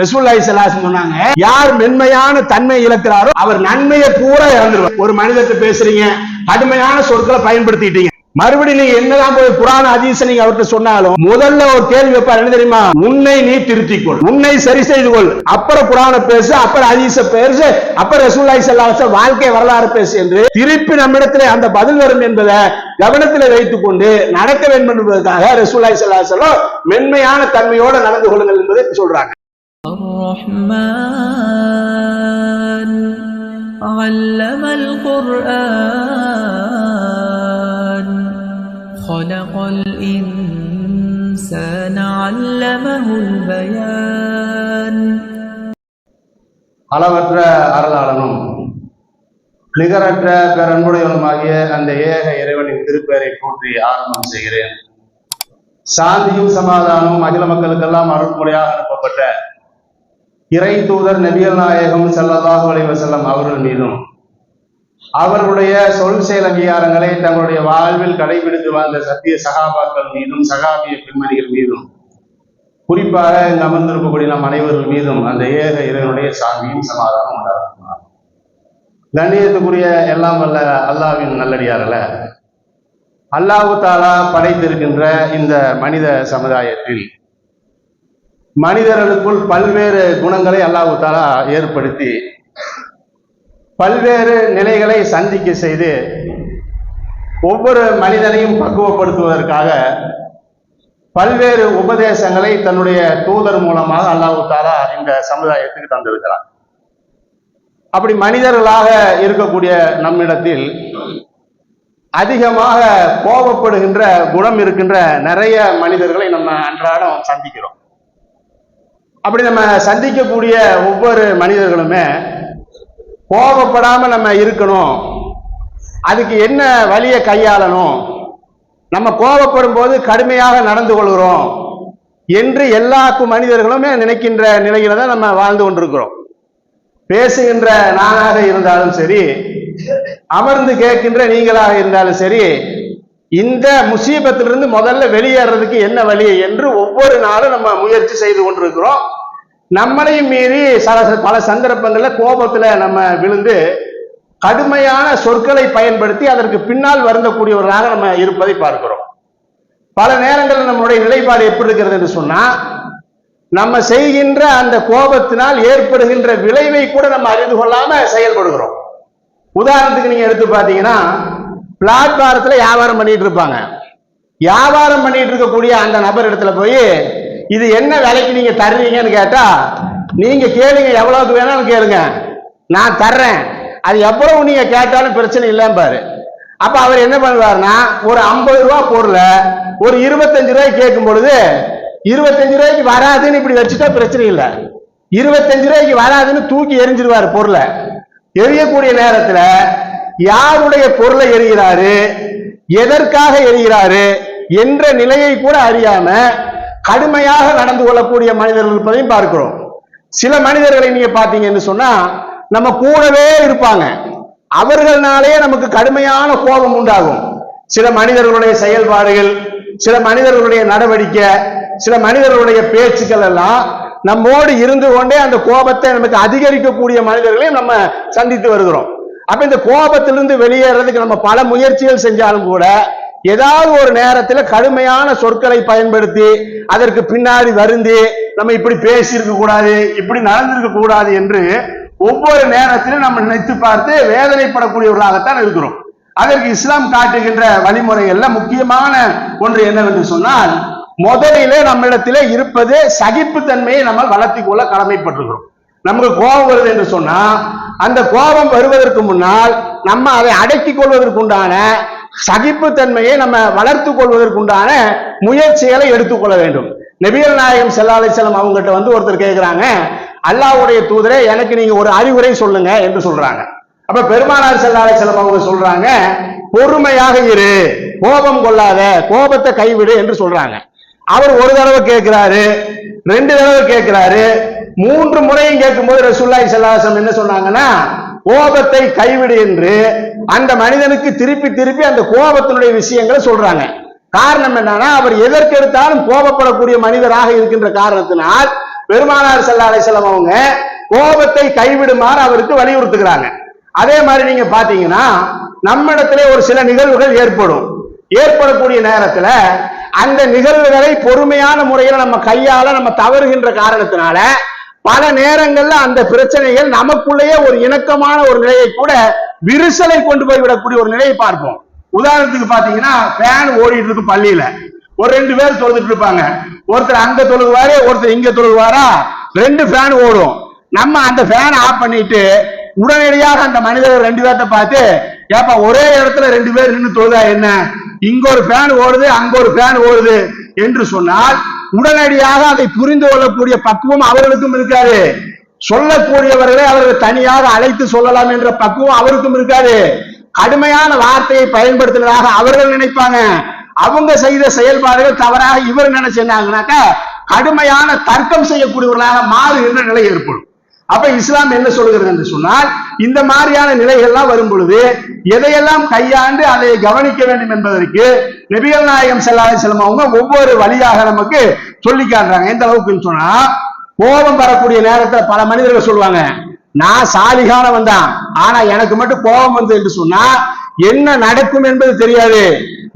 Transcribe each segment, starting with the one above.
ரசூல்லாய் சலாசன் சொன்னாங்க யார் மென்மையான தன்மை இழக்கிறாரோ அவர் நன்மையை பூரா இழந்துருவார். ஒரு மனிதத்தை பேசுறீங்க கடுமையான சொற்களை பயன்படுத்திட்டீங்க. மறுபடியும் நீங்க என்னதான் போய் புராண அதிச நீங்க அவர்கிட்ட சொன்னாலும் முதல்ல ஒரு கேள்வி வைப்பார் என்ன தெரியுமா? உன்னை நீ திருத்திக்கொள் உன்னை சரி செய்து கொள். அப்புறம் புராண பேசு அப்புறம் அதிச பேசு அப்புறம் ரசூல்லாய் செல்லாச வாழ்க்கை வரலாறு பேசு என்று திருப்பி நம்மிடத்துல அந்த பதில் வரும் என்பதை கவனத்தில் வைத்துக் கொண்டு நடக்க வேண்டும் என்பதற்காக ரசூல்லாய் சல்லாசலம் மென்மையான தன்மையோட நடந்து கொள்ளுங்கள் என்பதை சொல்றாங்க. الرحمن علم القرآن خلق الإنسان علمه البيان அளவற்ற அருளாளனும் நிகரற்ற பேரன்புடையவனுமாகிய அந்த ஏக இறைவனின் திருப்பெயரை போற்றி ஆரம்பம் செய்கிறேன் சாந்தியும் சமாதானமும் அகில மக்களுக்கெல்லாம் அருள்முறையாக அனுப்பப்பட்ட இறை தூதர் நபிகள் நாயகம் செல்லதாக அலைஹி வஸல்லம் அவர்கள் மீதும் அவர்களுடைய சொல் செயல் அங்கீகாரங்களை தங்களுடைய வாழ்வில் கடைபிடித்து வாழ்ந்த சத்திய சகாபாக்கள் மீதும் சகாபிய பெண்மணிகள் மீதும் குறிப்பாக இங்கு அமர்ந்திருக்கக்கூடிய நம் அனைவர்கள் மீதும் அந்த ஏக இறைவனுடைய சாமியும் சமாதானம் உண்டாகும் கண்ணியத்துக்குரிய எல்லாம் வல்ல அல்லாவின் நல்லடியாரல அல்லாஹு தாலா படைத்திருக்கின்ற இந்த மனித சமுதாயத்தில் மனிதர்களுக்குள் பல்வேறு குணங்களை அல்லாஹு தாலா ஏற்படுத்தி பல்வேறு நிலைகளை சந்திக்க செய்து ஒவ்வொரு மனிதனையும் பக்குவப்படுத்துவதற்காக பல்வேறு உபதேசங்களை தன்னுடைய தூதர் மூலமாக அல்லாஹு தாலா இந்த சமுதாயத்துக்கு தந்திருக்கிறார் அப்படி மனிதர்களாக இருக்கக்கூடிய நம்மிடத்தில் அதிகமாக கோபப்படுகின்ற குணம் இருக்கின்ற நிறைய மனிதர்களை நம்ம அன்றாடம் சந்திக்கிறோம். அப்படி நம்ம சந்திக்கக்கூடிய ஒவ்வொரு மனிதர்களுமே கோபப்படாம நம்ம இருக்கணும். அதுக்கு என்ன வழியை கையாளணும்? நம்ம கோபப்படும் போது கடுமையாக நடந்து கொள்கிறோம் என்று எல்லா மனிதர்களுமே நினைக்கின்ற நிலையில தான் நம்ம வாழ்ந்து கொண்டிருக்கிறோம். பேசுகின்ற நானாக இருந்தாலும் சரி அமர்ந்து கேட்கின்ற நீங்களாக இருந்தாலும் சரி இந்த முசீபத்திலிருந்து முதல்ல வெளியேறதுக்கு என்ன வழி என்று ஒவ்வொரு நாளும் நம்ம முயற்சி செய்து கொண்டிருக்கிறோம். நம்மளையும் மீறி சில பல சந்தர்ப்பங்களில் கோபத்தில் நம்ம விழுந்து கடுமையான சொற்களை பயன்படுத்தி அதற்கு பின்னால் வருந்தக்கூடியவர்களாக நம்ம இருப்பதை பார்க்கிறோம். பல நேரங்களில் நம்மளுடைய நிலைப்பாடு எப்படி இருக்கிறது என்று சொன்னா நம்ம செய்கின்ற அந்த கோபத்தினால் ஏற்படுகின்ற விளைவை கூட நம்ம அறிந்து கொள்ளாம செயல்படுகிறோம். உதாரணத்துக்கு நீங்க எடுத்து பார்த்தீங்கன்னா பிளாட்பாரத்தில் வியாபாரம் பண்ணிட்டு இருப்பாங்க. வியாபாரம் பண்ணிட்டு இருக்கக்கூடிய அந்த நபர் இடத்துல போய் இது என்ன விலைக்கு நீங்க தருவீங்கன்னு கேட்டா நீங்க கேளுங்க எவ்வளவுக்கு வேணாலும் கேளுங்க. நான் தர்றேன். அது எவ்வளவு நீங்க கேட்டாலும் பிரச்சனை இல்லைன்னு பாரு. அப்ப அவர் என்ன பண்ணுவாருன்னா ஒரு ஐம்பது ரூபா பொருளை ஒரு இருபத்தஞ்சு ரூபாய்க்கு கேட்கும் பொழுது இருபத்தஞ்சு ரூபாய்க்கு வராதுன்னு இப்படி வச்சுட்டா பிரச்சனை இல்லை. இருபத்தஞ்சு ரூபாய்க்கு வராதுன்னு தூக்கி எரிஞ்சிருவாரு பொருளை. எரியக்கூடிய நேரத்துல யாருடைய பொருளை எரிகிறாரு எதற்காக எரிகிறாரு என்ற நிலையை கூட அறியாம கடுமையாக நடந்து கொள்ளக்கூடிய மனிதர்கள் இருப்பதையும் பார்க்கிறோம். சில மனிதர்களை நீங்க பாத்தீங்கன்னு சொன்னா நம்ம கூடவே இருப்பாங்க. அவர்கள்னாலே நமக்கு கடுமையான கோபம் உண்டாகும். சில மனிதர்களுடைய செயல்பாடுகள் சில மனிதர்களுடைய நடவடிக்கை சில மனிதர்களுடைய பேச்சுக்கள் எல்லாம் நம்மோடு இருந்து கொண்டே அந்த கோபத்தை நமக்கு அதிகரிக்கக்கூடிய மனிதர்களையும் நம்ம சந்தித்து வருகிறோம். அப்ப இந்த கோபத்திலிருந்து வெளியேறதுக்கு நம்ம பல முயற்சிகள் செஞ்சாலும் கூட ஏதாவது ஒரு நேரத்துல கடுமையான சொற்களை பயன்படுத்தி அதற்கு பின்னாடி வருந்தி நம்ம இப்படி பேசியிருக்க கூடாது இப்படி நடந்திருக்க கூடாது என்று ஒவ்வொரு நேரத்திலும் நம்ம நினைத்து பார்த்து வேதனைப்படக்கூடியவர்களாகத்தான் இருக்கிறோம். அதற்கு இஸ்லாம் காட்டுகின்ற வழிமுறைகள்ல முக்கியமான ஒன்று என்னவென்று சொன்னால் முதலிலே நம்மிடத்திலே இருப்பது சகிப்புத்தன்மையை நம்ம வளர்த்தி கொள்ள கடமைப்பட்டிருக்கிறோம். நமக்கு கோபம் வருது என்று சொன்னா அந்த கோபம் வருவதற்கு முன்னால் நம்ம அதை அடக்கிக் கொள்வதற்குண்டான சகிப்புத்தன்மையை நம்ம வளர்த்து கொள்வதற்குண்டான முயற்சிகளை எடுத்துக்கொள்ள வேண்டும். நபிகள் நாயகம் செல்லாலை செல்லம் அவங்ககிட்ட வந்து ஒருத்தர் கேட்கிறாங்க அல்லாஹ்வுடைய தூதரே எனக்கு நீங்க ஒரு அறிவுரை சொல்லுங்க என்று சொல்றாங்க. அப்ப பெருமானார் செல்லாலை செல்லம் அவங்க சொல்றாங்க பொறுமையாக இரு கோபம் கொள்ளாத கோபத்தை கைவிடு என்று சொல்றாங்க. அவர் ஒரு தடவை கேட்கிறாரு ரெண்டு தடவை கேட்கிறாரு மூன்று முறையும் கேட்கும்போது ரசூலுல்லாஹி செல்லாசம் என்ன சொன்னாங்கன்னா கோபத்தை கைவிடு என்று அந்த மனிதனுக்கு திருப்பி திருப்பி அந்த கோபத்தினுடைய விஷயங்களை சொல்றாங்க. காரணம் என்னன்னா அவர் எதற்கெடுத்தாலும் கோபப்படக்கூடிய மனிதராக இருக்கின்ற காரணத்தினால் பெருமானார் செல்லாலை அலைஹி அவங்க கோபத்தை கைவிடுமாறு அவருக்கு வலியுறுத்துகிறாங்க. அதே மாதிரி நீங்க பாத்தீங்கன்னா நம்மிடத்திலே ஒரு சில நிகழ்வுகள் ஏற்படும். ஏற்படக்கூடிய நேரத்துல அந்த நிகழ்வுகளை பொறுமையான முறையில நம்ம கையால நம்ம தவறுகின்ற காரணத்தினால பல நேரங்கள்ல அந்த பிரச்சனைகள் நமக்குள்ளேயே ஒரு இணக்கமான ஒரு நிலையை கூட விரிசலை கொண்டு போய் விடக்கூடிய ஒரு நிலையை பார்ப்போம். உதாரணத்துக்கு பாத்தீங்கன்னா ஃபேன் ஓடிட்டு இருக்கும் பள்ளியில. ஒரு ரெண்டு பேர் தொழுதுட்டு இருப்பாங்க. ஒருத்தர் அங்க தொழுகுவாரு ஒருத்தர் இங்க தொழுகுவாரா? ரெண்டு ஃபேன் ஓடும். நம்ம அந்த ஃபேன் ஆஃப் பண்ணிட்டு உடனடியாக அந்த மனிதர் ரெண்டு பேர்த்த பார்த்து ஏப்பா ஒரே இடத்துல ரெண்டு பேர் நின்று தொழுதா என்ன? இங்க ஒரு ஃபேன் ஓடுது அங்க ஒரு ஃபேன் ஓடுது என்று சொன்னால் உடனடியாக அதை புரிந்து கொள்ளக்கூடிய பக்குவம் அவர்களுக்கும் இருக்காது. சொல்லக்கூடியவர்களை அவர்கள் தனியாக அழைத்து சொல்லலாம் என்ற பக்குவம் அவருக்கும் இருக்காது. கடுமையான வார்த்தையை பயன்படுத்துவதாக அவர்கள் நினைப்பாங்க. அவங்க செய்த செயல்பாடுகள் தவறாக இவர் நினைச்சாங்கனாக்கா கடுமையான தர்க்கம் செய்யக்கூடியவர்களாக மாறுகின்ற நிலை ஏற்படும். அப்ப இஸ்லாம் என்ன சொல்லுகிறது என்று சொன்னால் இந்த மாதிரியான நிலைகள்லாம் வரும் பொழுது எதையெல்லாம் கையாண்டு அதை கவனிக்க வேண்டும் என்பதற்கு நபிகள் நாயகம் செல்லாத செல்லும் அவங்க ஒவ்வொரு வழியாக நமக்கு சொல்லி காட்டுறாங்க. எந்த அளவுக்குன்னு சொன்னா கோபம் வரக்கூடிய நேரத்துல பல மனிதர்கள் சொல்லுவாங்க நான் சாலிகானவன் தான். ஆனா எனக்கு மட்டும் கோபம் வந்து என்று சொன்னா என்ன நடக்கும் என்பது தெரியாது.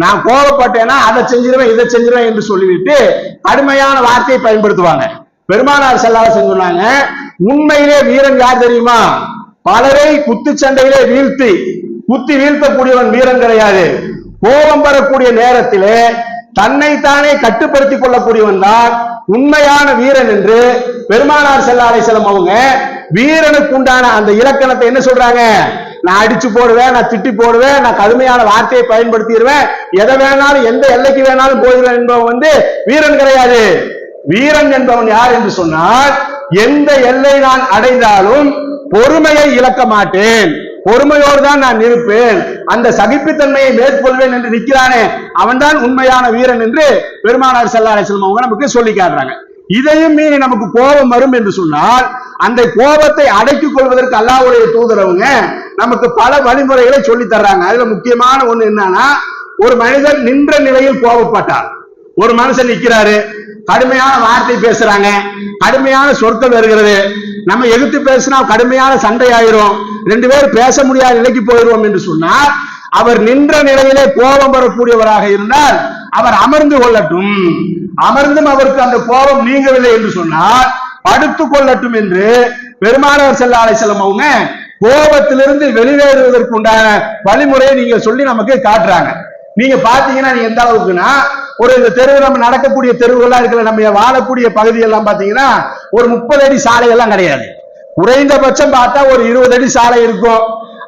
நான் கோபப்பட்டேன்னா அதை செஞ்சிருவேன் இதை செஞ்சிருவேன் என்று சொல்லிவிட்டு கடுமையான வார்த்தையை பயன்படுத்துவாங்க. பெருமானார் செல்லாத சொன்னாங்க உண்மையிலே வீரன் யார் தெரியுமா? பலரை குத்து சண்டையிலே வீழ்த்தி குத்தி வீழ்த்தக்கூடியவன் வீரன் கிடையாது. கோபம் வரக்கூடிய நேரத்திலே தன்னைத்தானே கட்டுப்படுத்திக் கொள்ளக்கூடியவன் தான் உண்மையான வீரன் என்று பெருமானார் செல்லாலை செல்லும் அவங்க வீரனுக்கு உண்டான அந்த இலக்கணத்தை என்ன சொல்றாங்க? நான் அடிச்சு போடுவேன் நான் திட்டி போடுவேன் நான் கடுமையான வார்த்தையை பயன்படுத்திடுவேன். எதை வேணாலும் எந்த எல்லைக்கு வேணாலும் போயிடுவேன் என்பவன் வந்து வீரன் கிடையாது. வீரன் என்பவன் யார் என்று சொன்னால் எந்த எல்லை நான் அடைந்தாலும் பொறுமையை இழக்க மாட்டேன். பொறுமையோடு தான் நான் இருப்பேன். அந்த சகிப்புத்தன்மையை மேற்கொள்வேன் என்று நிற்கிறானே அவன்தான் உண்மையான வீரன் என்று பெருமானார் செல்லா அலிஸ்லாம் அவங்க நமக்கு சொல்லி காட்டுறாங்க. இதையும் மீறி நமக்கு கோபம் வரும் என்று சொன்னால் அந்த கோபத்தை அடக்கிக் கொள்வதற்கு அல்லாவுடைய தூதரவங்க நமக்கு பல வழிமுறைகளை சொல்லி தர்றாங்க. அதுல முக்கியமான ஒண்ணு என்னன்னா ஒரு மனிதன் நின்ற நிலையில் கோபப்பட்டார் ஒரு மனுஷன் நிக்கிறாரு கடுமையான வார்த்தை பேசுறாங்க. கடுமையான சொற்கள் வருகிறது. நம்ம எதிர்த்து பேசினா கடுமையான சண்டை ஆயிரும் ரெண்டு பேரும் பேச முடியாத நிலைக்கு போயிடுவோம் என்று சொன்னால் அவர் நின்ற நிலையிலே கோபம் வரக்கூடியவராக இருந்தால் அவர் அமர்ந்து கொள்ளட்டும். அமர்ந்தும் அவருக்கு அந்த கோபம் நீங்கவில்லை என்று சொன்னால் படுத்துக் கொள்ளட்டும் என்று பெருமானவர் செல்ல அலைசலம் அவங்க கோபத்திலிருந்து வெளியேறுவதற்கு உண்டான வழிமுறையை நீங்க சொல்லி நமக்கு காட்டுறாங்க. நீங்க பாத்தீங்கன்னா நீங்க எந்த அளவுக்குன்னா ஒரு இந்த தெருவு நம்ம நடக்கக்கூடிய தெருவுகள்லாம் இருக்கிற நம்ம வாழக்கூடிய பகுதியெல்லாம் பார்த்தீங்கன்னா ஒரு முப்பது அடி சாலையெல்லாம் கிடையாது. குறைந்தபட்சம் பார்த்தா ஒரு இருபது அடி சாலை இருக்கும்.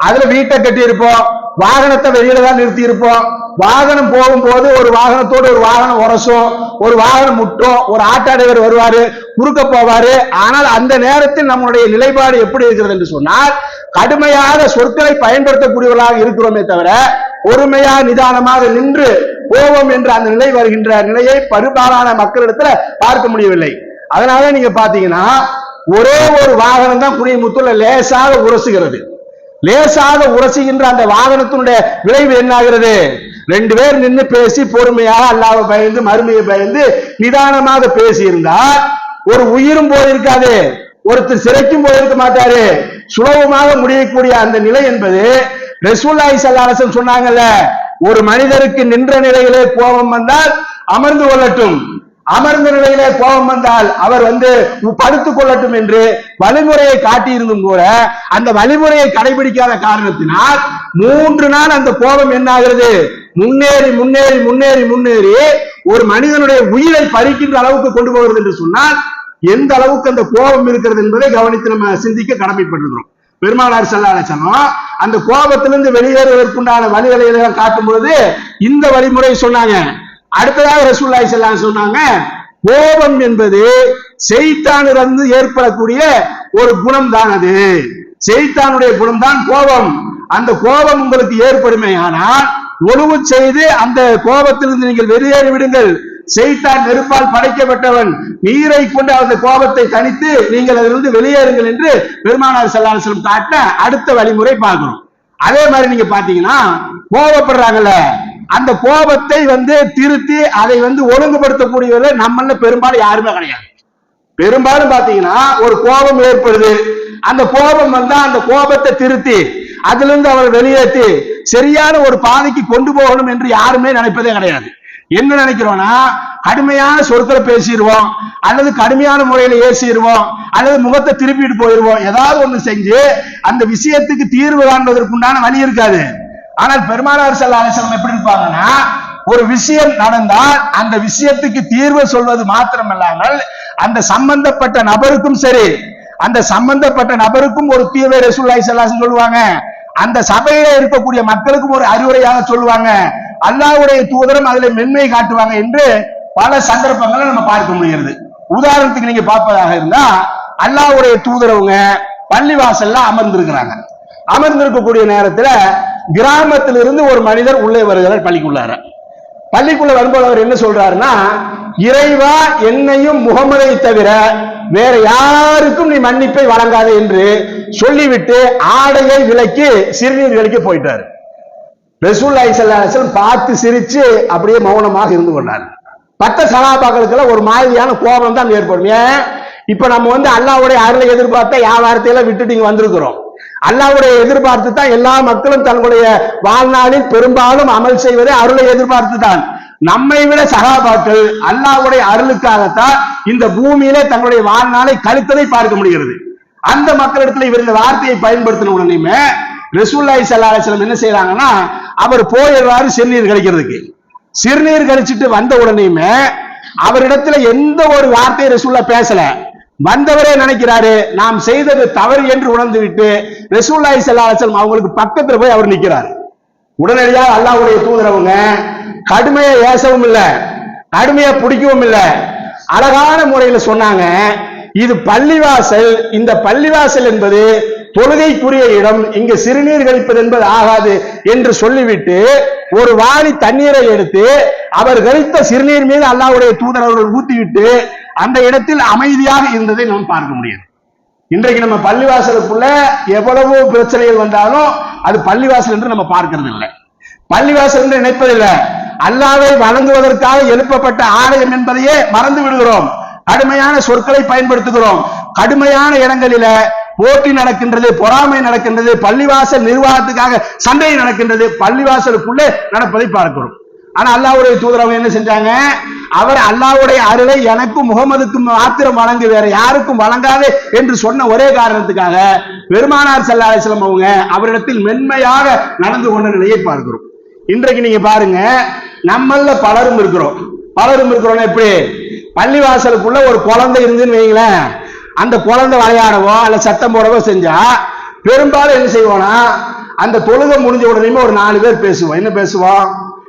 அதுல வீட்டை கட்டி இருப்போம் வாகனத்தை வெளியில தான் நிறுத்தி இருப்போம் வாகனம் போகும்போது ஒரு வாகனத்தோடு ஒரு வாகனம் உரசும் ஒரு வாகனம் முட்டும் ஒரு ஆட்டாடைவர் வருவாரு குறுக்க போவாரு. ஆனால் அந்த நேரத்தில் நம்மளுடைய நிலைப்பாடு எப்படி இருக்கிறது என்று சொன்னால் கடுமையாக சொற்களை பயன்படுத்தக்கூடியவர்களாக இருக்கிறோமே தவிர பொறுமையா நிதானமாக நின்று கோபம் என்ற அந்த நிலை வருகின்ற நிலையை பெரும்பாலான மக்களிடத்துல பார்க்க முடியவில்லை. அதனால நீங்க பாத்தீங்கன்னா ஒரே ஒரு வாகனம் தான் குடிமுத்துல லேசாக உரசுகிறது. லேசாக உரசுகின்ற அந்த வாகனத்தினுடைய விளைவு என்ன ஆகிறது ரெண்டு பேர் நின்று பேசி பொறுமையாக அல்லாஹ்வை பயந்து மறுமையை பயந்து நிதானமாக பேசி இருந்தால் ஒரு உயிரும் போயிருக்காது ஒருத்தர் சிறைக்கும் போயிருக்க மாட்டாரு. சுலபமாக முடியக்கூடிய அந்த நிலை என்பது ரசூல்லாய் சல்லாசன் சொன்னாங்கல்ல ஒரு மனிதருக்கு நின்ற நிலையிலே கோபம் வந்தால் அமர்ந்து கொள்ளட்டும். அமர்ந்த நிலையிலே கோபம் வந்தால் அவர் வந்து படுத்துக் கொள்ளட்டும் என்று வழிமுறையை காட்டியிருந்தும் கூட அந்த வழிமுறையை கடைபிடிக்காத காரணத்தினால் மூன்று நாள் அந்த கோபம் என்ன ஆகிறது முன்னேறி முன்னேறி முன்னேறி முன்னேறி ஒரு மனிதனுடைய உயிரை பறிக்கின்ற அளவுக்கு கொண்டு போகிறது என்று சொன்னால் எந்த அளவுக்கு அந்த கோபம் இருக்கிறது என்பதை கவனித்து நம்ம சிந்திக்க கடமைப்பட்டிருக்கிறோம். பெருமானார் செல்லாலசனம் அந்த கோபத்திலிருந்து வெளியேறுவதற்குண்டான வழிகளை எல்லாம் காட்டும் பொழுது இந்த வழிமுறை சொன்னாங்க. அடுத்ததாக ரசூல்லாய் செல்லாம் சொன்னாங்க கோபம் என்பது செய்தானிலிருந்து ஏற்படக்கூடிய ஒரு குணம் தான் அது. செய்தானுடைய குணம் தான் கோபம். அந்த கோபம் உங்களுக்கு ஏற்படுமே ஆனால் ஒழுவு செய்து அந்த கோபத்திலிருந்து நீங்கள் வெளியேறி விடுங்கள் செய்தான் நெருப்பால் படைக்கப்பட்டவன். நீரை கொண்டு அந்த கோபத்தை தனித்து நீங்கள் அதிலிருந்து வெளியேறுங்கள் என்று பெருமானார் செல்லாசலம் காட்ட அடுத்த வழிமுறை பார்க்கிறோம். அதே மாதிரி நீங்க பாத்தீங்கன்னா கோபப்படுறாங்கல்ல. அந்த கோபத்தை வந்து திருத்தி அதை வந்து ஒழுங்குபடுத்தக்கூடியவர்கள் நம்மள பெரும்பாலும் யாருமே கிடையாது. பெரும்பாலும் பாத்தீங்கன்னா ஒரு கோபம் ஏற்படுது. அந்த கோபம் வந்தா அந்த கோபத்தை திருத்தி அதுல இருந்து அவர் வெளியேற்றி சரியான ஒரு பாதைக்கு கொண்டு போகணும் என்று யாருமே நினைப்பதே கிடையாது. என்ன நினைக்கிறோம்னா கடுமையான சொற்களை பேசிடுவோம் அல்லது கடுமையான முறையில ஏசிடுவோம் அல்லது முகத்தை திருப்பிட்டு போயிடுவோம் ஏதாவது ஒண்ணு செஞ்சு அந்த விஷயத்துக்கு தீர்வு காண்பதற்குண்டான வழி இருக்காது. ஆனால் பெருமானார் செல்ல அலிசலம் எப்படி இருப்பாங்கன்னா ஒரு விஷயம் நடந்தால் அந்த விஷயத்துக்கு தீர்வு சொல்வது மாத்திரமல்லாமல் அந்த சம்பந்தப்பட்ட நபருக்கும் சரி அந்த சம்பந்தப்பட்ட நபருக்கும் ஒரு தீவை ரசூல்லாய் செல்லாசன் சொல்லுவாங்க. அந்த சபையில இருக்கக்கூடிய மக்களுக்கும் ஒரு அறிவுரையாக சொல்லுவாங்க. அல்லாவுடைய தூதரும் அதுல மென்மை காட்டுவாங்க என்று பல சந்தர்ப்பங்களை நம்ம பார்க்க முடிகிறது. உதாரணத்துக்கு நீங்க பார்ப்பதாக இருந்தா அல்லாஹ்வுடைய தூதரவங்க பள்ளிவாசல்ல அமர்ந்திருக்கிறாங்க. அமர்ந்திருக்கக்கூடிய நேரத்துல கிராமத்திலிருந்து ஒரு மனிதர் உள்ளே வருகிறார் பள்ளிக்குள்ளார. பள்ளிக்குள்ள வரும்போது அவர் என்ன சொல்றாருன்னா இறைவா என்னையும் முகமதை தவிர வேற யாருக்கும் நீ மன்னிப்பை வழங்காது என்று சொல்லிவிட்டு ஆடையை விலக்கி சிறுநீர் விலக்கி போயிட்டாரு. ரசூல்லாய் சல்லாஹம் பார்த்து சிரிச்சு அப்படியே மௌனமாக இருந்து கொண்டார் பட்ட சகாபாக்களுக்கெல்லாம் ஒரு மாதிரியான கோபம் தான் ஏற்படும். ஏன்? இப்ப நம்ம வந்து அல்லாவுடைய அருளை எதிர்பார்த்த வியாபாரத்தையெல்லாம் விட்டுட்டு இங்க வந்திருக்கிறோம். அல்லாவுடைய எதிர்பார்த்து தான் எல்லா மக்களும் தங்களுடைய வாழ்நாளில் பெரும்பாலும் அமல் செய்வதே அருளை எதிர்பார்த்து தான். நம்மை விட சகாபாக்கள் அல்லாவுடைய அருளுக்காகத்தான் இந்த பூமியில தங்களுடைய வாழ்நாளை கழித்ததை பார்க்க முடிகிறது. அந்த மக்களிடத்துல இவர் இந்த வார்த்தையை பயன்படுத்தின உடனேயுமே ரசூல்லாய் சல்லாஹம் என்ன செய்யறாங்கன்னா அவர் போயிடுறாரு சிறுநீர் கழிக்கிறதுக்கு. சிறுநீர் கழிச்சிட்டு வந்த உடனேயுமே அவரிடத்துல எந்த ஒரு வார்த்தையை ரசூல்லா பேசல. வந்தவரே நினைக்கிறாரு நாம் செய்தது தவறு என்று உணர்ந்து விட்டு ரசூல்லாய் செல்லாசலம் அவங்களுக்கு பக்கத்துல போய் அவர் நிக்கிறார். உடனடியாக அல்லாவுடைய தூதரவங்க கடுமையை ஏசவும் இல்ல கடுமையை பிடிக்கவும் இல்ல. அழகான முறையில சொன்னாங்க இது பள்ளிவாசல் இந்த பள்ளிவாசல் என்பது தொழுகைக்குரிய இடம் இங்கு சிறுநீர் கழிப்பது என்பது ஆகாது என்று சொல்லிவிட்டு ஒரு வாளி தண்ணீரை எடுத்து அவர் கழித்த சிறுநீர் மீது அல்லாவுடைய தூதர் அவர்கள் ஊத்திவிட்டு அந்த இடத்தில் அமைதியாக இருந்ததை நாம் பார்க்க முடியாது இன்றைக்கு நம்ம பள்ளிவாசலுக்குள்ள எவ்வளவு பிரச்சனைகள் வந்தாலும் அது பள்ளிவாசல் என்று நம்ம பார்க்கிறது இல்லை பள்ளிவாசல் என்று நினைப்பதில்லை. அல்லாவை வழங்குவதற்காக எழுப்பப்பட்ட ஆலயம் என்பதையே மறந்து விடுகிறோம். கடுமையான சொற்களை பயன்படுத்துகிறோம். கடுமையான இடங்களில போட்டி நடக்கின்றது பொறாமை நடக்கின்றது பள்ளிவாசல் நிர்வாகத்துக்காக சண்டை நடக்கின்றது பள்ளிவாசலுக்குள்ளே நடப்பதை பார்க்கிறோம். ஆனா அல்லாவுடைய தூதர் அவங்க என்ன செஞ்சாங்க? அவர் அல்லாவுடைய அருளை எனக்கும் முகமதுக்கும் மாத்திரம் வழங்கு வேற யாருக்கும் வழங்காது என்று சொன்ன ஒரே காரணத்துக்காக பெருமானார் ஸல்லல்லாஹு அவங்க அவரிடத்தில் மென்மையாக நடந்து கொண்ட நிலையை பார்க்கிறோம். இன்றைக்கு நீங்க பாருங்க நம்மள பலரும் இருக்கிறோம். பலரும் இருக்கிறோம் எப்படி? பள்ளிவாசலுக்குள்ள ஒரு குழந்தை இருந்துன்னு வைங்களேன். அந்த குழந்தை விளையாடவோ அல்ல சத்தம் போடவோ செஞ்சா பெரும்பாலும் என்ன செய்வோம்னா அந்த தொழுகை முடிஞ்ச உடனே ஒரு நாலு பேர் பேசுவோம். என்ன பேசுவோம்?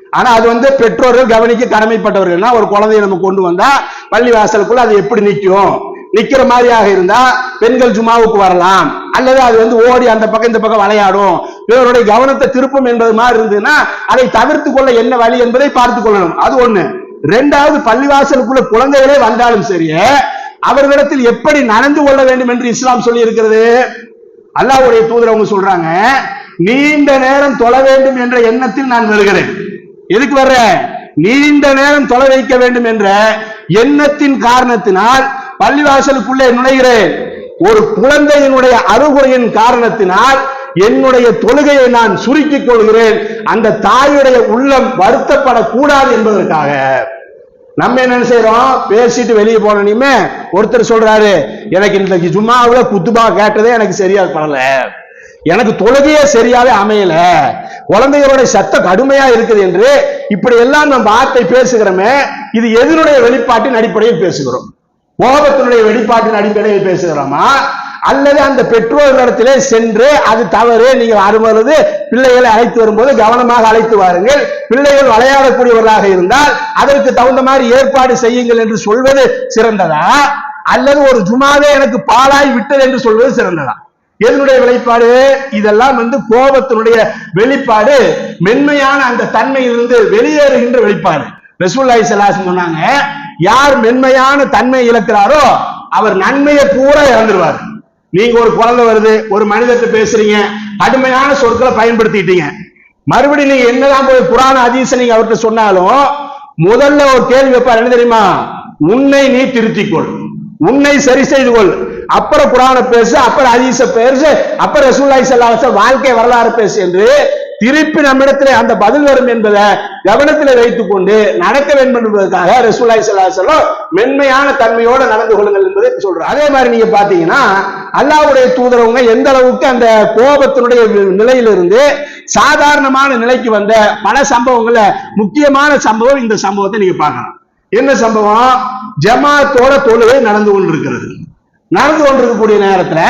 ஆனா அது வந்து பெற்றோர்கள் கவனிக்க கடமைப்பட்டவர்கள்னா ஒரு குழந்தைய நம்ம கொண்டு வந்தா பள்ளி வாசலுக்குள்ள அது எப்படி நிற்கும்? நிக்கிற மாதிரியாக இருந்தா பெண்கள் ஜுமாவுக்கு வரலாம். அல்லது அது வந்து ஓடி அந்த பக்கம் இந்த பக்கம் விளையாடும். இவருடைய கவனத்தை திருப்பும் என்பது மாதிரி இருந்ததுன்னா அதை தவிர்த்து கொள்ள என்ன வழி என்பதை பார்த்து கொள்ளணும். அது ஒண்ணு. ரெண்டாவது பள்ளிவாசலுக்குள்ள குழந்தைகளே வந்தாலும் சரியே அவர்களிடத்தில் எப்படி நடந்து கொள்ள வேண்டும் என்று இஸ்லாம் சொல்லி இருக்கிறது அல்லாஹ்வுடைய தூதர் அவங்க சொல்றாங்க நீண்ட நேரம் தொழ வேண்டும் என்ற எண்ணத்தில் நான் வருகிறேன் எதுக்கு வர்ற? நீண்ட நேரம் தொலை வைக்க வேண்டும் என்ற எண்ணத்தின் காரணத்தினால் பள்ளிவாசலுக்குள்ளே நுழைகிறேன். ஒரு குழந்தையினுடைய அறுகுறையின் காரணத்தினால் என்னுடைய தொழுகையை நான் சுருக்கிக் கொள்கிறேன். அந்த தாயுடைய உள்ளம் வருத்தப்படக்கூடாது என்பதற்காக. நம்ம என்ன செய்யறோம் பேசிட்டு வெளியே போனோமே ஒருத்தர் சொல்றாரு எனக்கு இந்த ஜும்மாவில் குத்துபா கேட்டதே எனக்கு சரியா படல. எனக்கு தொழுகையே சரியாவே அமையல. குழந்தைகளுடைய சத்தம் கடுமையா இருக்குது என்று இப்படி எல்லாம் நம்ம வார்த்தை பேசுகிறோமே இது எதனுடைய வெளிப்பாட்டின் அடிப்படையில் பேசுகிறோம். கோபத்தினுடைய வெளிப்பாட்டின் அடிப்படையில் பேசுகிறோமா? அல்லது அந்த பெற்றோர் பெற்றோர்களிடத்திலே சென்று அது தவறு நீங்கள் வரும்பொழுது பிள்ளைகளை அழைத்து வரும்போது கவனமாக அழைத்து வாருங்கள். பிள்ளைகள் விளையாடக்கூடியவர்களாக இருந்தால் அதற்கு தகுந்த மாதிரி ஏற்பாடு செய்யுங்கள் என்று சொல்வது சிறந்ததா? அல்லது ஒரு ஜுமாவே எனக்கு பாலாய் விட்டது என்று சொல்வது சிறந்ததா? எதனுடைய வெளிப்பாடு இதெல்லாம் வந்து கோபத்தினுடைய வெளிப்பாடு மென்மையான அந்த தன்மையிலிருந்து வெளியேறுகின்ற வெளிப்பாடு. ரசூல்லாய் சலாசன் சொன்னாங்க யார் மென்மையான தன்மை இழக்கிறாரோ அவர் நன்மையை பூரா இழந்துருவார். நீங்க ஒரு குழந்தை வருது ஒரு மனிதர்கிட்ட பேசுறீங்க அடிமையான சொற்களை பயன்படுத்திட்டீங்க. மறுபடியும் நீங்க என்னதான் போய் புராண அதிச நீங்க அவர்கிட்ட சொன்னாலும் முதல்ல ஒரு கேள்வி வைப்பார் என்ன தெரியுமா? உன்னை நீ திருத்திக்கொள் உன்னை சரி செய்து கொள். அப்புறம் புராண பேசு அப்புறம் அதிச பேசு அப்புறம் ரசூலுல்லாஹி ஸல்லல்லாஹு வாழ்க்கை வரலாறு பேசு என்று திருப்பி நம்மிடத்துல அந்த பதில் வரும் என்பதை கவனத்தில் வைத்துக் கொண்டு நடக்க வேண்டும் என்பதற்காக ரசூலாய் ஸல்லல்லாஹு மென்மையான தன்மையோடு நடந்து கொள்ளுங்கள் என்பதை சொல்றோம் அதே மாதிரி நீங்க பாத்தீங்கன்னா அல்லாஹ்வுடைய தூதரவங்க எந்த அளவுக்கு அந்த கோபத்தினுடைய நிலையிலிருந்து சாதாரணமான நிலைக்கு வந்த பல சம்பவங்கள்ல முக்கியமான சம்பவம் இந்த சம்பவத்தை நீங்க பார்க்கலாம். என்ன சம்பவம்? ஜமாத்தோட தொழுகை நடந்து கொண்டிருக்கிறது. நடந்து கொண்டிருக்கக்கூடிய நேரத்துல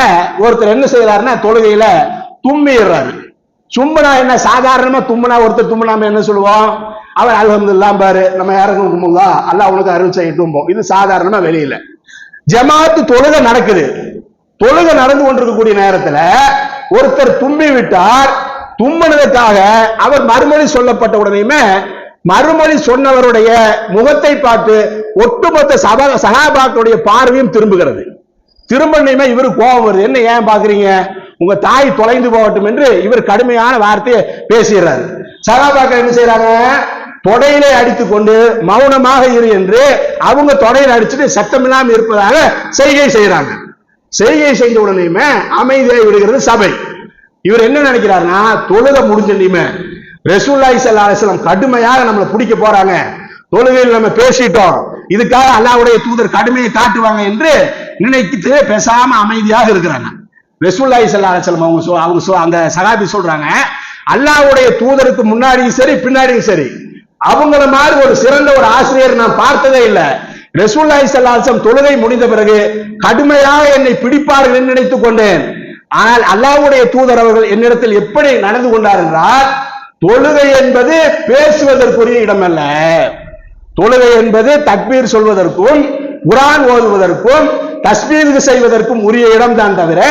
ஒருத்தர் என்ன செய்யறாருன்னா தொழுகையில தும்மிடுறாரு. சும்மனா என்ன? சாதாரணமா தும்முனா ஒருத்தர் தும்முனாம என்ன சொல்லுவோம் அவர் அல்ஹம்துலில்லாஹ் பாரு. நம்ம யாருக்கும் கும்புல்லா அல்லாஹ் அவனுக்கு அருள் செய்யட்டும் இது சாதாரணமா வெளியில. ஜமாத்து தொழுகை நடக்குது. தொழுகை நடந்து கொண்டிருக்கக்கூடிய நேரத்துல ஒருத்தர் தும்மி விட்டார். தும்மினதுக்காக அவர் மறுமொழி சொல்லப்பட்ட உடனேயுமே மறுமொழி சொன்னவருடைய முகத்தை பார்த்து ஒட்டுமொத்த சபா சகாபாக்களுடைய பார்வையும் திரும்புகிறது. திரும்பனையுமே இவரு கோபம் வருது. என்ன ஏன் பாக்குறீங்க உங்க தாய் தொலைந்து போகட்டும் என்று இவர் கடுமையான வார்த்தையை பேசுகிறார் சகாபாக்கள் என்ன செய்யறாங்க தொடையிலே அடித்துக் கொண்டு மௌனமாக இரு என்று அவங்க தொடையில அடிச்சுட்டு சத்தமில்லாம இருப்பதாக செய்கை செய்யறாங்க செய்கை செஞ்ச உடனேயுமே அமைதியாக விடுகிறது சபை. இவர் என்ன நினைக்கிறாருன்னா தொழுக முடிஞ்சலையுமே ரசூல்லாய் சல்லாஹம் கடுமையாக நம்மளை பிடிக்க போறாங்க. தொழுகையில் நம்ம பேசிட்டோம். இதுக்காக அல்லாவுடைய தூதர் கடுமையை காட்டுவாங்க என்று நினைத்து பேசாம அமைதியாக இருக்கிறாங்க. ரசூல்லாய் சல்லாஹம் அவங்க சொ- அவங்க சொ- அந்த சகாபி சொல்றாங்க அல்லாவுடைய தூதருக்கு முன்னாடியும் சரி பின்னாடியும் சரி அவங்கள மாதிரி ஒரு சிறந்த ஒரு ஆசிரியர் நான் பார்த்ததே இல்லை. ரசூல்லாய் சல்லாஹம் தொழுகை முடிந்த பிறகு கடுமையாக என்னை பிடிப்பார்கள் என்று நினைத்துக் கொண்டேன். ஆனால் அல்லாவுடைய தூதர் அவர்கள் என்னிடத்தில் எப்படி நடந்து கொண்டார் என்றால் தொழுகை என்பது பேசுவதற்குரிய இடமல்ல. தொழுகை என்பது தக்பீர் சொல்வதற்கும் குரான் ஓதுவதற்கும் தஸ்மீது செய்வதற்கும் உரிய இடம் தான் தவிர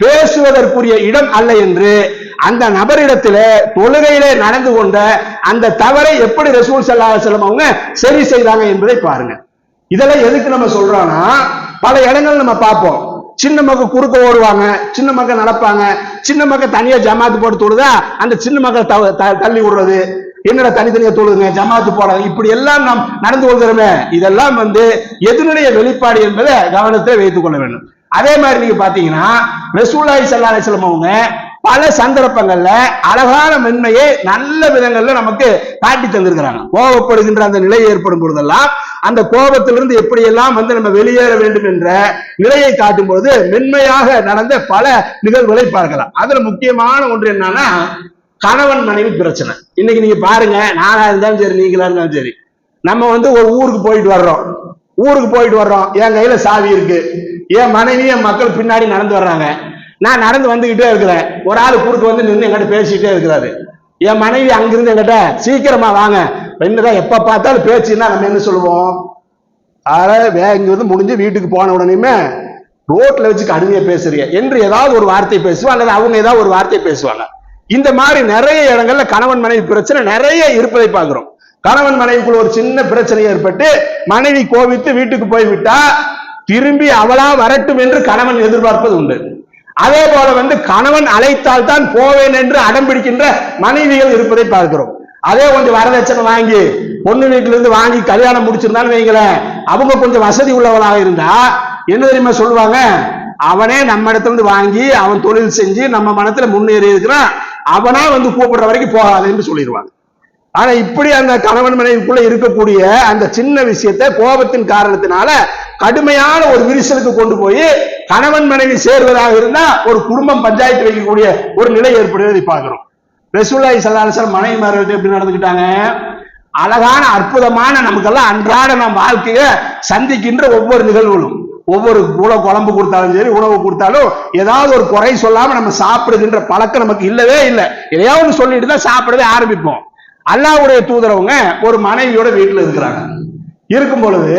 பேசுவதற்குரிய இடம் அல்ல என்று அந்த நபரிடத்திலே தொழுகையிலே நடந்து கொண்ட அந்த தவறை எப்படி ரசூல் செல்லாத அலைஹி அவங்க சரி செய்தாங்க என்பதை பாருங்க. இதெல்லாம் எதுக்கு நம்ம சொல்றோம்னா பல இடங்கள் நம்ம பார்ப்போம். சின்ன மக்கள் குறுக்க ஓடுவாங்க சின்ன மக்கள் நடப்பாங்க சின்ன மக்கள் தனியா ஜமாத்து போட்டு தொழுதா அந்த சின்ன மக்கள் தவ- த- தள்ளி விடுறது. என்னடா தனித்தனியா தொழுதுங்க ஜமாத்து போடாது இப்படி எல்லாம் நாம் நடந்து கொள்கிறோமே. இதெல்லாம் வந்து எதனுடைய வெளிப்பாடு என்பதை கவனத்தை வைத்துக் கொள்ள வேண்டும். அதே மாதிரி நீங்க பாத்தீங்கன்னா ரசூலாய் சல்லா அலிஸ்லம் அவங்க பல சந்தர்ப்பங்கள்ல அழகான மென்மையை நல்ல விதங்கள்ல நமக்கு காட்டி தந்திருக்கிறாங்க. கோபப்படுகின்ற அந்த நிலை ஏற்படும் பொழுதெல்லாம் அந்த கோபத்திலிருந்து எப்படியெல்லாம் வந்து நம்ம வெளியேற வேண்டும் என்ற நிலையை காட்டும் பொழுது மென்மையாக நடந்த பல நிகழ்வுகளை பார்க்கலாம். அதுல முக்கியமான ஒன்று என்னன்னா கணவன் மனைவி பிரச்சனை. இன்னைக்கு நீங்க பாருங்க நானா இருந்தாலும் சரி நீங்களா இருந்தாலும் சரி நம்ம வந்து ஒரு ஊருக்கு போயிட்டு வர்றோம். ஊருக்கு போயிட்டு வர்றோம். என் கையில சாவி இருக்கு. என் மனைவி என் மக்கள் பின்னாடி நடந்து வர்றாங்க. நான் நடந்து வந்துகிட்டே இருக்கிறேன். ஒரு ஆள் குறுக்கு வந்து நின்று என்கிட்ட பேசிக்கிட்டே இருக்கிறாரு. என் மனைவி அங்கிருந்து என்கிட்ட சீக்கிரமா வாங்க. என்னதான் எப்ப பார்த்தாலும் பேச்சுன்னா நம்ம என்ன சொல்லுவோம்? அதாவது வே வந்து முடிஞ்சு வீட்டுக்கு போன உடனேயுமே ரோட்ல வச்சு கடுமையா பேசுறீங்க. என்று ஏதாவது ஒரு வார்த்தை பேசுவோம் அல்லது அவங்க ஏதாவது ஒரு வார்த்தை பேசுவாங்க? இந்த மாதிரி நிறைய இடங்கள்ல கணவன் மனைவி பிரச்சனை நிறைய இருப்பதை பார்க்கிறோம். கணவன் மனைவிக்குள்ள ஒரு சின்ன பிரச்சனை ஏற்பட்டு மனைவி கோவித்து வீட்டுக்கு போய்விட்டா திரும்பி அவளா வரட்டும் என்று கணவன் எதிர்பார்ப்பது உண்டு அதே போல வந்து கணவன் அழைத்தால் தான் போவேன் என்று அடம் பிடிக்கின்ற மனைவிகள் இருப்பதை பார்க்கிறோம். அதே கொஞ்சம் வரதட்சணை வாங்கி பொண்ணு வீட்டுல இருந்து வாங்கி கல்யாணம் முடிச்சிருந்தான் வைங்களேன் அவங்க கொஞ்சம் வசதி உள்ளவளாக இருந்தா என்ன தெரியுமா சொல்லுவாங்க? அவனே நம்ம இடத்துல இருந்து வாங்கி அவன் தொழில் செஞ்சு நம்ம மனத்துல முன்னேறி இருக்கிறான் அவனா வந்து கூப்பிடுற வரைக்கும் போகாதுன்னு சொல்லிடுவாங்க. ஆனா இப்படி அந்த கணவன் மனைவிக்குள்ள இருக்கக்கூடிய அந்த சின்ன விஷயத்தை கோபத்தின் காரணத்தினால கடுமையான ஒரு விரிசலுக்கு கொண்டு போய் கணவன் மனைவி சேர்வதாக இருந்தா ஒரு குடும்பம் பஞ்சாயத்து வைக்கக்கூடிய ஒரு நிலை ஏற்படுவதை பார்க்கிறோம். ரசூல்லாய் மனைவி மனைவிமார்கள்ட்ட எப்படி நடந்துக்கிட்டாங்க? அழகான அற்புதமான நமக்கெல்லாம் அன்றாட நம் வாழ்க்கைய சந்திக்கின்ற ஒவ்வொரு நிகழ்வுகளும். ஒவ்வொரு உணவு குழம்பு கொடுத்தாலும் சரி உணவு கொடுத்தாலும் ஏதாவது ஒரு குறை சொல்லாம நம்ம சாப்பிடுகின்ற பழக்கம் நமக்கு இல்லவே இல்லை. எதையாவது சொல்லிட்டு தான் சாப்பிடவே ஆரம்பிப்போம். அல்லாவுடைய தூதரவங்க ஒரு மனைவியோட வீட்டுல இருக்கிறாங்க. இருக்கும் பொழுது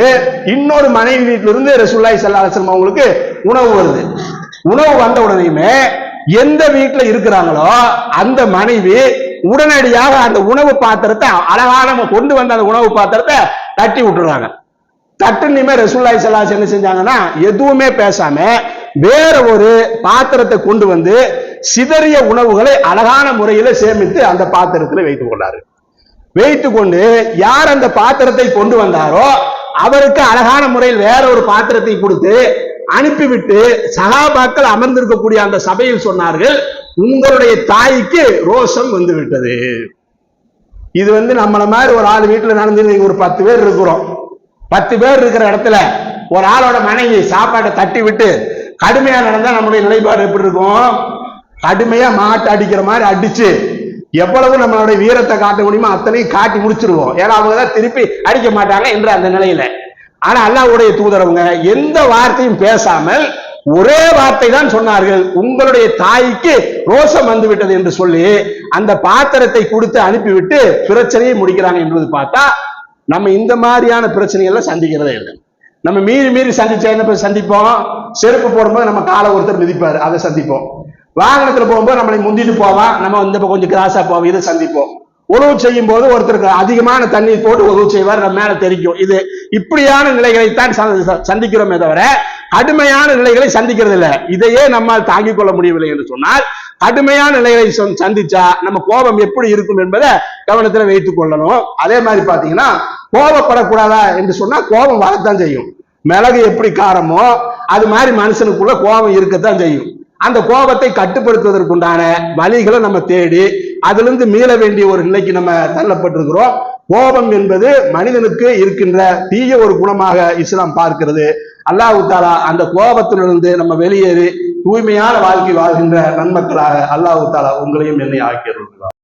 இன்னொரு மனைவி வீட்டில இருந்து ரசூல்லாய் சல்லாஹம் அவங்களுக்கு உணவு வருது. உணவு வந்த உடனேயுமே எந்த வீட்டுல இருக்கிறாங்களோ அந்த மனைவி உடனடியாக அந்த உணவு பாத்திரத்தை அழகான கொண்டு வந்த அந்த உணவு பாத்திரத்தை தட்டி விட்டுறாங்க. தட்டுனிமே ரசுல்லாய் சல்லாஸ் என்ன செஞ்சாங்கன்னா எதுவுமே பேசாம வேற ஒரு பாத்திரத்தை கொண்டு வந்து சிதறிய உணவுகளை அழகான முறையில சேமித்து அந்த பாத்திரத்துல வைத்துக் கொண்டாரு வைத்து கொண்டு யார் அந்த பாத்திரத்தை கொண்டு வந்தாரோ அவருக்கு அழகான முறையில் வேற ஒரு பாத்திரத்தை கொடுத்து அனுப்பிவிட்டு சகாபாக்கள் அமர்ந்திருக்கக்கூடிய அந்த சபையில் சொன்னார்கள் உங்களுடைய தாய்க்கு ரோஷம் வந்து விட்டது இது வந்து நம்மள மாதிரி ஒரு ஆள் வீட்டுல நடந்து ஒரு பத்து பேர் இருக்கிறோம். பத்து பேர் இருக்கிற இடத்துல ஒரு ஆளோட மனைவி சாப்பாட்டை தட்டி விட்டு கடுமையா நடந்தா நம்மளுடைய நிலைப்பாடு எப்படி இருக்கும்? கடுமையா மாட்டு அடிக்கிற மாதிரி அடிச்சு எவ்வளவு நம்மளுடைய வீரத்தை காட்ட முடியுமோ அத்தனையும் காட்டி முடிச்சிருவோம். ஏன்னா அவங்க தான் திருப்பி அடிக்க மாட்டாங்க என்ற அந்த நிலையில. ஆனா அல்லாவுடைய தூதரவங்க எந்த வார்த்தையும் பேசாமல் ஒரே வார்த்தை தான் சொன்னார்கள். உங்களுடைய தாய்க்கு ரோஷம் வந்து விட்டது என்று சொல்லி அந்த பாத்திரத்தை கொடுத்து அனுப்பிவிட்டு பிரச்சனையை முடிக்கிறாங்க என்பது பார்த்தா நம்ம இந்த மாதிரியான பிரச்சனைகள்ல சந்திக்கிறதே இல்லை. நம்ம மீறி மீறி சந்திச்சா என்ன சந்திப்போம்? செருப்பு போடும்போது நம்ம காலை ஒருத்தர் மிதிப்பாரு அதை சந்திப்போம். வாகனத்துல போகும்போது நம்மளை முந்திட்டு போவான் நம்ம இந்த பக்கம் கொஞ்சம் கிராஸா போவோம் இதை சந்திப்போம். உழவு செய்யும் போது ஒருத்தருக்கு அதிகமான தண்ணீர் போட்டு உதவு செய்வார் நம்ம மேல தெரிக்கும் இது இப்படியான நிலைகளைத்தான் சந்திக்கிறோமே தவிர கடுமையான நிலைகளை சந்திக்கிறது இல்லை இதையே நம்மால் தாங்கிக் கொள்ள முடியவில்லை என்று சொன்னால் கடுமையான நிலைகளை சந்திச்சா நம்ம கோபம் எப்படி இருக்கும் என்பதை கவனத்துல வைத்துக் கொள்ளணும். அதே மாதிரி பாத்தீங்கன்னா கோபப்படக்கூடாதா என்று சொன்னா கோபம் வரத்தான் செய்யும். மிளகு எப்படி காரமோ அது மாதிரி மனுஷனுக்குள்ள கோபம் இருக்கத்தான் செய்யும். அந்த கோபத்தை கட்டுப்படுத்துவதற்குண்டான வழிகளை நம்ம தேடி அதிலிருந்து மீள வேண்டிய ஒரு நிலைக்கு நம்ம தள்ளப்பட்டிருக்கிறோம். கோபம் என்பது மனிதனுக்கு இருக்கின்ற தீய ஒரு குணமாக இஸ்லாம் பார்க்கிறது. அல்லாஹு தாலா அந்த கோபத்திலிருந்து நம்ம வெளியேறி தூய்மையான வாழ்க்கை வாழ்கின்ற நன்மக்களாக அல்லாஹு தாலா உங்களையும் என்னை ஆக்கியிருக்கிறார்.